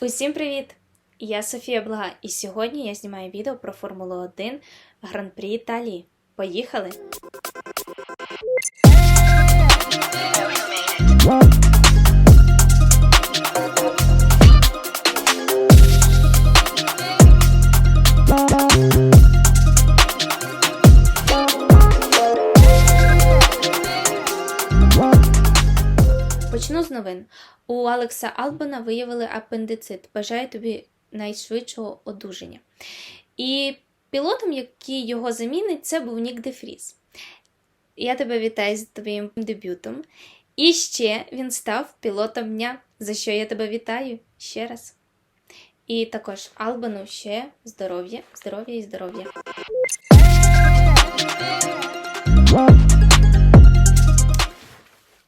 Усім привіт! Я Софія Блага, і сьогодні я знімаю відео про Формулу 1 Гран-прі Італії. Поїхали! У Алекса Албана виявили апендицит. Бажаю тобі найшвидшого одужання. І пілотом, який його замінить, це був Нік Дефріс. Я тебе вітаю з твоїм дебютом. І ще він став пілотом дня, за що я тебе вітаю ще раз. І також Албану ще здоров'я, здоров'я і здоров'я.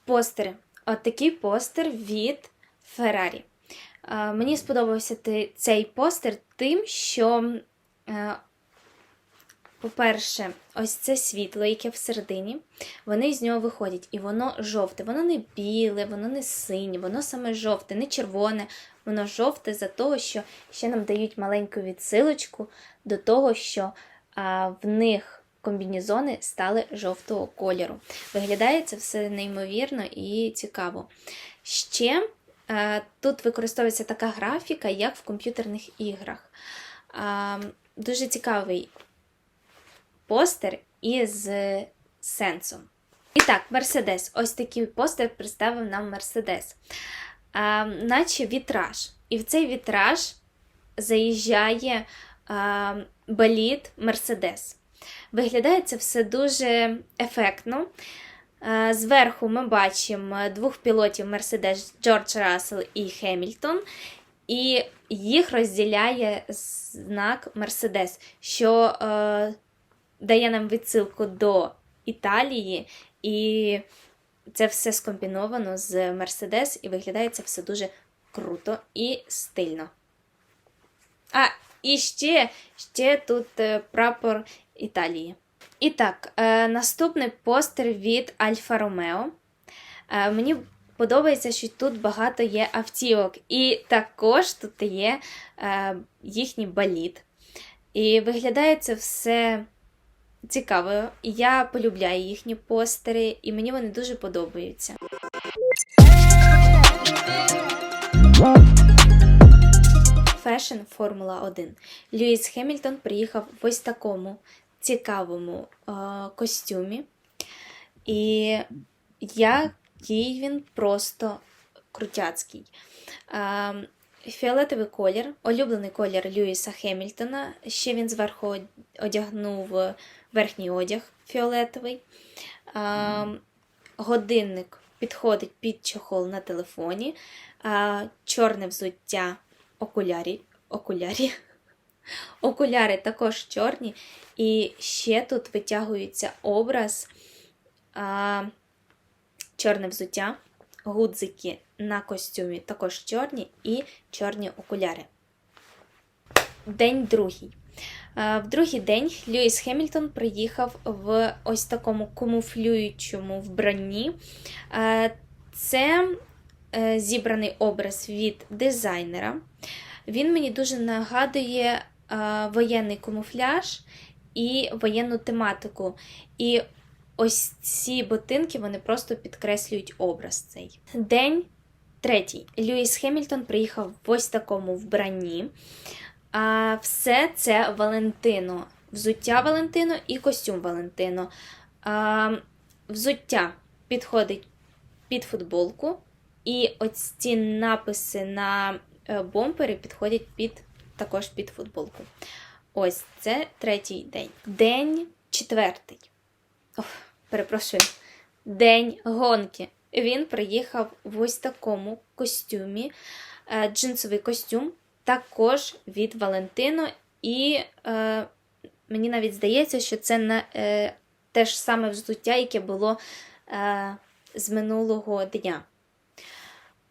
Постери. От такий постер від. Е, Мені сподобався цей постер тим, що, е, по-перше, ось це світло, яке всередині, вони з нього виходять, і воно жовте, воно не біле, воно не синє, воно саме жовте, не червоне, воно жовте за того, що ще нам дають маленьку відсилочку до того, що в них комбінезони стали жовтого кольору. Виглядає це все неймовірно і цікаво. Ще е, тут використовується така графіка, як в комп'ютерних іграх. Е, дуже цікавий постер із сенсом. І так, Мерседес. Ось такий постер представив нам Мерседес. Е, наче вітраж. І в цей вітраж заїжджає болід Мерседес. Виглядає це все дуже ефектно. Е, Зверху ми бачимо двох пілотів Мерседес Джордж Рассел і Хемільтон, і їх розділяє знак Мерседес, що е, дає нам відсилку до Італії, і це все скомбіновано з Мерседес, і виглядає це все дуже круто і стильно. А, і ще, ще тут е, прапор Італії. І так, е, наступний постер від Альфа Ромео. Е, мені подобається, що тут багато є автівок, і також тут є їхній болід. І виглядає це все цікаво. Я полюбляю їхні постери, і мені вони дуже подобаються. Фешн Формула 1. Льюіс Хемільтон приїхав в ось такому цікавому е, костюмі. І який він просто крутяцький. Е, фіолетовий колір, улюблений колір Льюіса Хемільтона. Ще він зверху одягнув верхній одяг фіолетовий. Е, годинник підходить під чохол на телефоні. Е, чорне взуття окулярі. Окулярі. Окуляри також чорні, і ще тут витягується образ а, чорне взуття, гудзики на костюмі також чорні і чорні окуляри. День другий. В другий день Льюіс Хемільтон приїхав в ось такому камуфлюючому вбранні. Це е, зібраний образ від дизайнера. Він мені дуже нагадує е, воєнний камуфляж і воєнну тематику. І ось ці ботинки вони просто підкреслюють образ цей. День третій. Льюіс Хемільтон приїхав в ось такому вбранні. А все це Валентино. Взуття Валентино і костюм Валентино. А, взуття підходить під футболку. І ось ці написи на бомпери підходять під, також під футболку. Ось це третій день. День четвертий. Ох, перепрошую. День гонки. Він приїхав в ось такому костюмі, е, джинсовий костюм, також від Валентино. І е, мені навіть здається, що це на, е, те ж саме взуття, яке було е, з минулого дня.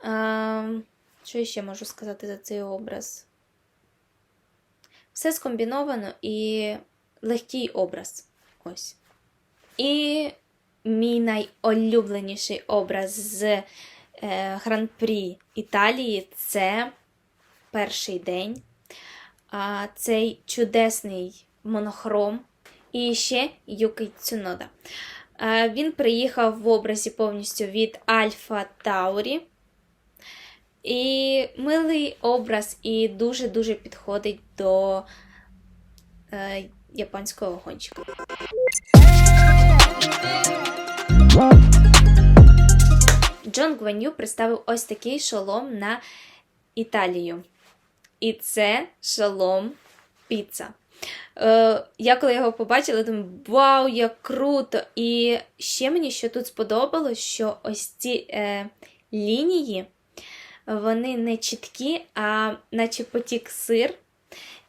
Е, що я ще можу сказати за цей образ? Все скомбіновано і легкий образ. Ось. І мій найулюбленіший образ з е, Гран-прі Італії це перший день, а, цей чудесний монохром і ще Юкі Цунода. Він приїхав в образі повністю від Альфа Таурі. І милий образ і дуже-дуже підходить до е, японського гонщика. Джон Гваню представив ось такий шолом на Італію. І це шолом піца. Е, я коли його побачила, думаю, вау, як круто! І ще мені що тут сподобалось, що ось ці е, лінії, вони не чіткі, а наче потік сир.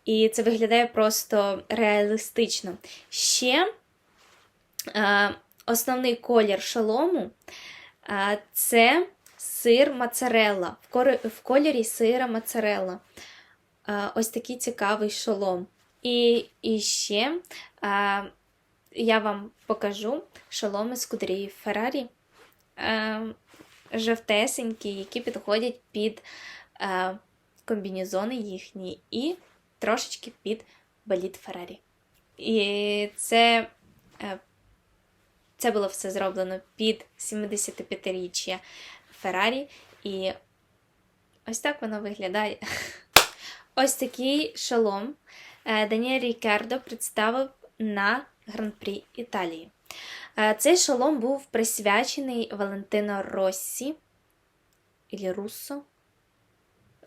І це виглядає просто реалістично. Ще е, основний колір шолому е, це сир моцарелла, в, кори, в кольорі сира моцарелла. Е, ось такий цікавий шолом. І, і ще е, я вам покажу шоломи з кудрів Феррарі. Е, жовтесенькі, які підходять під е, комбінезони їхні і трошечки під боліт Феррарі. І це, е, це було все зроблено під 75-річчя Феррарі. І ось так воно виглядає. Ось такий шолом е, Даніель Рікардо представив на Гран-прі Італії. Е, Цей шолом був присвячений Валентино Россі Ілі Руссо.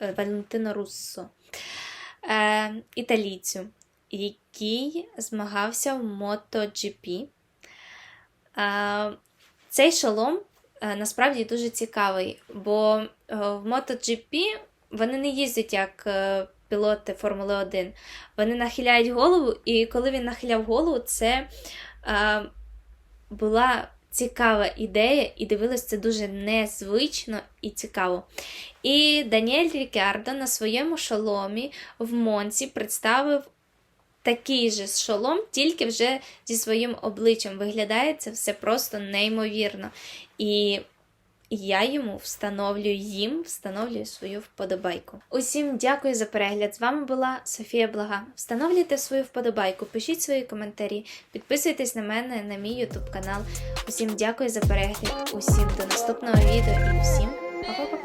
Е, Валентино Руссо, е, італійцю, який змагався в MotoGP. Цей шолом насправді дуже цікавий, бо в MotoGP вони не їздять як пілоти Формули 1. Вони нахиляють голову, і коли він нахиляв голову, це була цікава ідея, і дивилось це дуже незвично і цікаво. І Даніель Рікардо на своєму шоломі в Монці представив такий же шолом, тільки вже зі своїм обличчям. Виглядає це все просто неймовірно. І я йому встановлюю їм, встановлюю свою вподобайку. Усім дякую за перегляд. З вами була Софія Блага. Встановлюйте свою вподобайку, пишіть свої коментарі, підписуйтесь на мене на мій ютуб канал. Усім дякую за перегляд, усім до наступного відео і всім па-па-па!